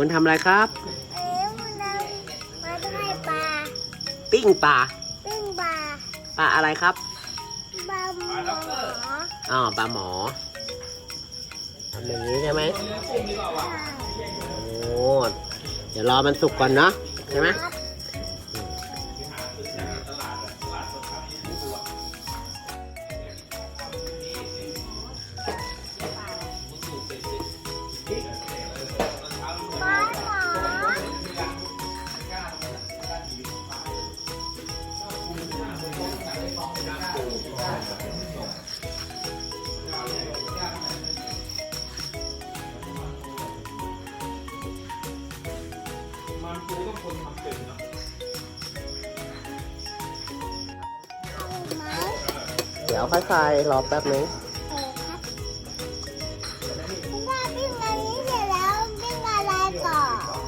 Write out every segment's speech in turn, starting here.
คุณทำอะไรครับ เอ๊ะมันเอามาให้ปลาปิ้งปลาปิ้งปลาปลาอะไรครับปลาหมออ๋อปลาหมอทำอย่างนี้ใช่ไหมโอ้เดี๋ยวรอมันสุกก่อนเนาะใช่ไหม ครับ ไหมเดี๋ยวค่อยใส่รอแป๊บนึงเออครับถ้าปิ้งอันนี้เสร็จแล้วปิ้งอะไรต่อ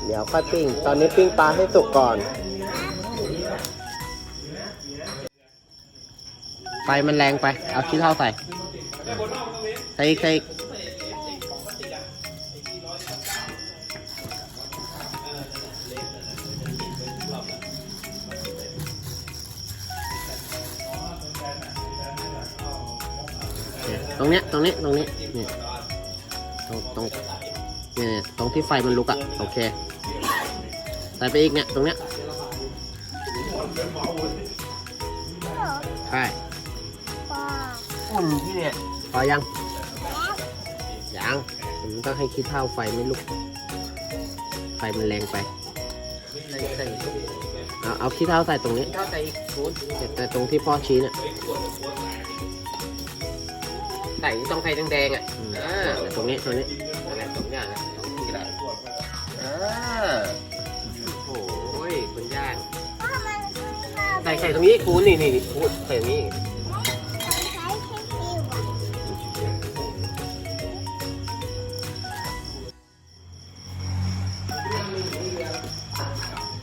เดี๋ยวค่อยปิ้ง ตอนนี้ปิ้งปลาให้สุกก่อน ไฟมันแรงไป เอาขี้เท่าใส่ ใส่อีกใส่ ตรงเนี้ยตรงนี้ตรงนี้เนี่ยตรงตรงเนี่ยตรงที่ไฟมันลุกอะโอเคใส่ไปอีกเนี่ยตรงเนี้ยใช่ปลาอุ่นที่เนี่ยพอยังยังผมต้องให้คิดเท่าไฟไม่ลุก ไฟมันแรงไปเอาเอาขี้เท้าใส่ตรงนี้ใส่แต่ตรงที่พ่อชี้เนี่ย ใส่ต้องไฟแดงๆอะอ่าตรงนี้ตรงนี้อะไรตรงอย่างอะตรงที่กระดาษเออโอ้ยคุณย่างถ้ามันคือข้าวใส่ใส่ตรงนี้คูนี่นี่คูใส่ตรงนี้ใช้แค่คิวอะ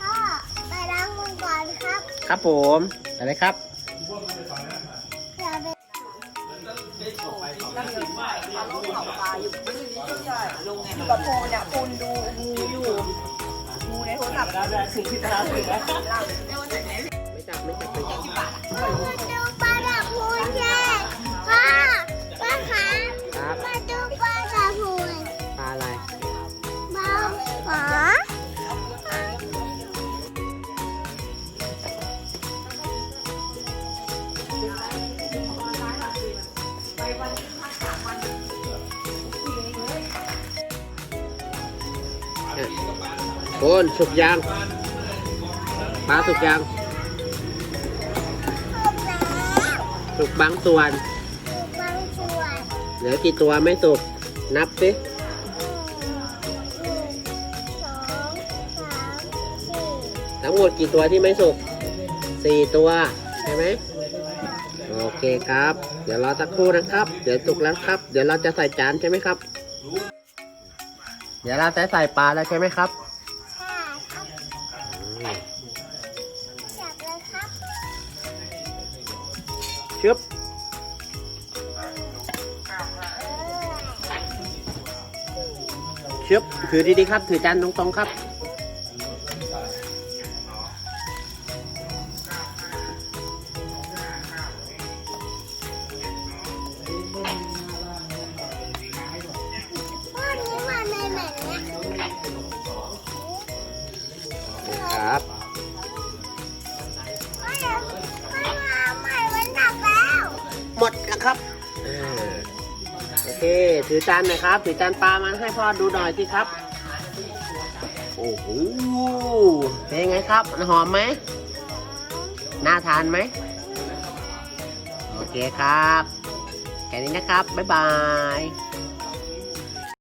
พ่อไปล้างมือก่อนครับครับผม อะไรครับ อยู่กับโพเนี่ยคุณดูงูอยู่งูในโทรศัพท์ถึงที่ตาถึงแล้วไม่จับไม่จับไม่จับ โคนสุกยางปลาสุกยางครบแล้วสุกบางส่วนดูบางส่วนเหลือกี่ตัวไม่สุก นับสิหนึ่งสองสามสี่ทั้งหมดกี่ตัวที่ไม่สุกสี่ตัวใช่ไหมโอเคครับ เดี๋ยวรอสักครู่นะครับ เดี๋ยวสุกแล้วครับ เดี๋ยวเราจะใส่จานใช่ไหมครับ เดี๋ยวเราจะใส่ปลาแล้วใช่ไหมครับ ชึบเออชึบถือดีๆครับ ถือจานตรงๆครับพ่อนี้มาในไหนเนี่ยครับ เค ถือจานหน่อยครับ ถือจานปลามาให้พ่อดูหน่อยสิครับ โอ้โห เป็นไงครับมันหอมไหม น่าทานไหม โอเคครับ แค่นี้นะครับ บ๊ายบาย